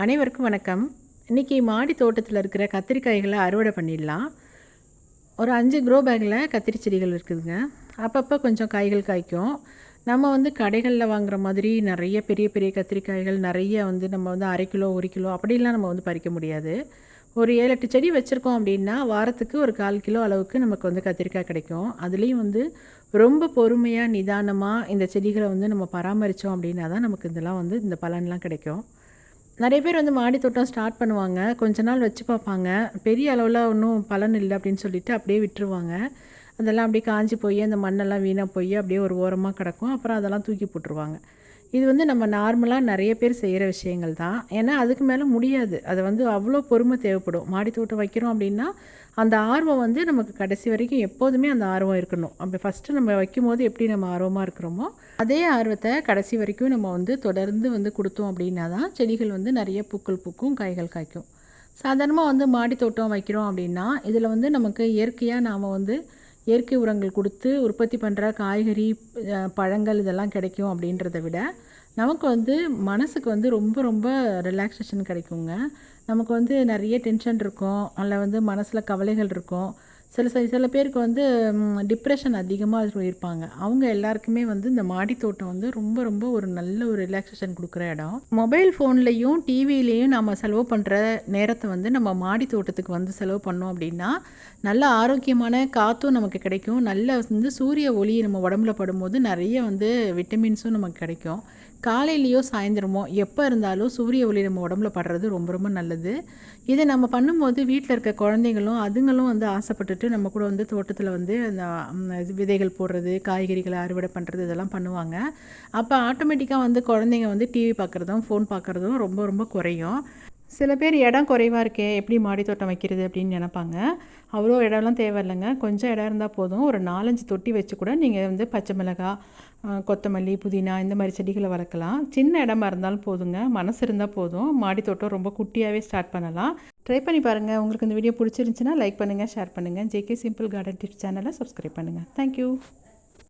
அனைவருக்கும் வணக்கம். இன்றைக்கி மாடி தோட்டத்தில் இருக்கிற கத்திரிக்காய்களை அறுவடை பண்ணிடலாம். ஒரு அஞ்சு க்ரோ பேக்கில் கத்திரி செடிகள் இருக்குதுங்க. அப்பப்போ கொஞ்சம் காய்கள் காய்க்கும். நம்ம வந்து கடைகளில் வாங்குகிற மாதிரி நிறைய பெரிய பெரிய கத்திரிக்காய்கள் நிறைய வந்து நம்ம வந்து அரை கிலோ ஒரு கிலோ அப்படிலாம் நம்ம வந்து பறிக்க முடியாது. ஒரு ஏழு எட்டு செடி வச்சுருக்கோம் அப்படின்னா வாரத்துக்கு ஒரு கால் கிலோ அளவுக்கு நமக்கு வந்து கத்திரிக்காய் கிடைக்கும். அதுலேயும் வந்து ரொம்ப பொறுமையாக நிதானமாக இந்த செடிகளை வந்து நம்ம பராமரித்தோம் அப்படின்னா தான் நமக்கு இதெல்லாம் வந்து இந்த பலன்லாம் கிடைக்கும். நிறைய பேர் வந்து மாடி தோட்டம் ஸ்டார்ட் பண்ணுவாங்க. கொஞ்ச நாள் வச்சு பார்ப்பாங்க. பெரிய அளவில் ஒன்றும் பலன் இல்லை அப்படின்னு சொல்லிட்டு அப்படியே விட்டுருவாங்க. அதெல்லாம் அப்படியே காஞ்சி போய் அந்த மண்ணெல்லாம் வீணாக போய் அப்படியே ஒரு ஓரமாக கிடக்கும். அப்புறம் அதெல்லாம் தூக்கி போட்டுருவாங்க. இது வந்து நம்ம நார்மலாக நிறைய பேர் செய்கிற விஷயங்கள் தான். ஏன்னா அதுக்கு மேலே முடியாது. அதை வந்து அவ்வளோ பொறுமை தேவைப்படும். மாடி தோட்டம் வைக்கிறோம் அப்படின்னா அந்த ஆர்வம் வந்து நமக்கு கடைசி வரைக்கும் எப்போதுமே அந்த ஆர்வம் இருக்கணும். அப்படி ஃபஸ்ட்டு நம்ம வைக்கும் போது எப்படி நம்ம ஆர்வமாக இருக்கிறோமோ அதே ஆர்வத்தை கடைசி வரைக்கும் நம்ம வந்து தொடர்ந்து வந்து கொடுத்தோம் அப்படின்னா தான் செடிகள் வந்து நிறைய பூக்கள் பூக்கும் காய்கள் காய்க்கும். சாதாரணமாக வந்து மாடி தோட்டம் வைக்கிறோம் அப்படின்னா இதில் வந்து நமக்கு இயற்கையாக நாம் வந்து இயற்கை உரங்கள் கொடுத்து உற்பத்தி பண்ணுற காய்கறி பழங்கள் இதெல்லாம் கிடைக்கும் அப்படின்றத விட நமக்கு வந்து மனசுக்கு வந்து ரொம்ப ரொம்ப ரிலாக்ஸேஷன் கிடைக்குங்க. நமக்கு வந்து நிறைய டென்ஷன் இருக்கும். அதில் வந்து மனசில் கவலைகள் இருக்கும். சில சில சில பேருக்கு வந்து டிப்ரெஷன் அதிகமாக இருப்பாங்க அவங்க எல்லாருக்குமே வந்து இந்த மாடி தோட்டம் வந்து ரொம்ப ரொம்ப ஒரு நல்ல ஒரு ரிலாக்ஸேஷன் கொடுக்குற இடம். மொபைல் ஃபோன்லேயும் டிவிலையும் நம்ம செலவு பண்ணுற நேரத்தை வந்து நம்ம மாடி தோட்டத்துக்கு வந்து செலவு பண்ணோம் அப்படின்னா நல்ல ஆரோக்கியமான காற்றும் நமக்கு கிடைக்கும். நல்ல வந்து சூரிய ஒளி நம்ம உடம்புல படும்போது நிறைய வந்து விட்டமின்ஸும் நமக்கு கிடைக்கும். காலையிலையோ சாயந்தரமோ எப்போ இருந்தாலும் சூரிய ஒளி நம்ம உடம்புல படுறது ரொம்ப ரொம்ப நல்லது. இதை நம்ம பண்ணும்போது வீட்டில் இருக்க குழந்தைங்களும் அதுங்களும் வந்து ஆசைப்பட்டுட்டு நம்ம கூட வந்து தோட்டத்தில் வந்து அந்த விதைகள் போடுறது காய்கறிகளை அறுவடை பண்ணுறது இதெல்லாம் பண்ணுவாங்க. அப்போ ஆட்டோமேட்டிக்காக வந்து குழந்தைங்க வந்து டிவி பார்க்குறதும் ஃபோன் பார்க்குறதும் ரொம்ப ரொம்ப குறையும். சில பேர் இடம் குறைவாக இருக்கே எப்படி மாடி தோட்டம் வைக்கிறது அப்படின்னு நினப்பாங்க. அவ்வளோ இடம்லாம் தேவையில்லைங்க. கொஞ்சம் இடம் இருந்தால் போதும். ஒரு நாலஞ்சு தொட்டி வச்சு கூட நீங்கள் வந்து பச்சை மிளகாய் கொத்தமல்லி புதினா இந்த மாதிரி செடிகளை வளர்க்கலாம். சின்ன இடமா இருந்தாலும் போதுங்க. மனசு இருந்தால் போதும். மாடி தோட்டம் ரொம்ப குட்டியாகவே ஸ்டார்ட் பண்ணலாம். ட்ரை பண்ணி பாருங்கள் உங்களுக்கு இந்த வீடியோ பிடிச்சிருந்துச்சின்னா லைக் பண்ணுங்கள் ஷேர் பண்ணுங்கள் ஜேகே சிம்பிள் கார்டன் டிப்ஸ் சேனலை சப்ஸ்கிரைப் பண்ணுங்கள் தேங்க்யூ